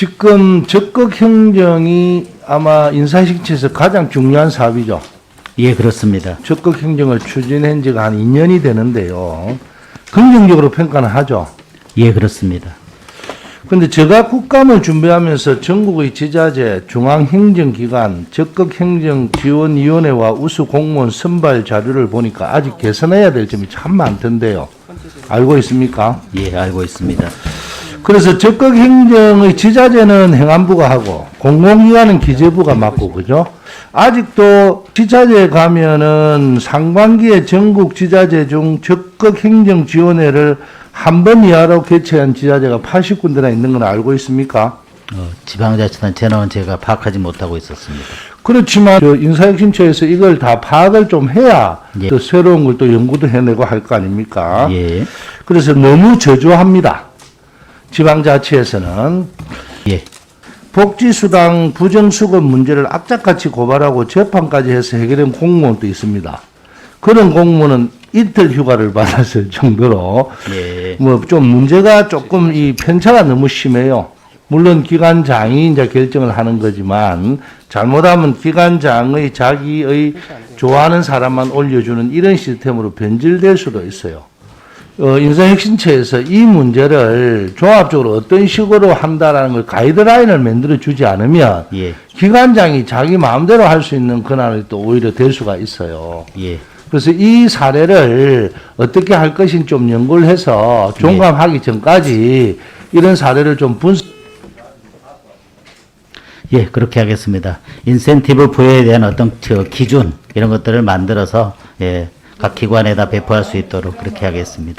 지금 적극 행정이 아마 인사식처에서 가장 중요한 사업이죠. 예, 그렇습니다. 적극 행정을 추진한 지가 한 2년이 되는데요. 긍정적으로 평가는 하죠. 예, 그렇습니다. 근데 제가 국감을 준비하면서 전국의 지자체, 중앙행정기관, 적극행정지원위원회와 우수 공무원 선발 자료를 보니까 아직 개선해야 될 점이 참 많던데요. 알고 있습니까? 예, 알고 있습니다. 그래서 적극 행정의 지자체는 행안부가 하고 공공기관은 기재부가 맡고 그죠? 아직도 지자체에 가면은 상반기에 전국 지자체 중 적극 행정 지원회를 한 번 이하로 개최한 지자체가 80군데나 있는 건 알고 있습니까? 어, 지방자치단체는 제가 파악하지 못하고 있었습니다. 그렇지만 저 인사혁신처에서 이걸 다 파악을 좀 해야 예. 또 새로운 걸 또 연구도 해내고 할 거 아닙니까? 예, 그래서 너무 저조합니다. 지방자치에서는 예, 복지수당 부정수급 문제를 악착같이 고발하고 재판까지 해서 해결한 공무원도 있습니다. 그런 공무원은 이틀 휴가를 받았을 정도로 예, 뭐 좀 문제가 조금 이 편차가 너무 심해요. 물론 기관장이 이제 결정을 하는 거지만 잘못하면 기관장의 자기의 좋아하는 사람만 올려주는 이런 시스템으로 변질될 수도 있어요. 어, 인사혁신처에서 이 문제를 종합적으로 어떤 식으로 한다라는 걸 가이드라인을 만들어 주지 않으면 예, 기관장이 자기 마음대로 할 수 있는 권한을 또 오히려 될 수가 있어요. 예, 그래서 이 사례를 어떻게 할 것인지 좀 연구를 해서 종감하기 전까지 이런 사례를 좀 분석 예, 그렇게 하겠습니다. 인센티브 부여에 대한 어떤 저 기준 이런 것들을 만들어서 예, 각 기관에다 배포할 수 있도록 그렇게 하겠습니다.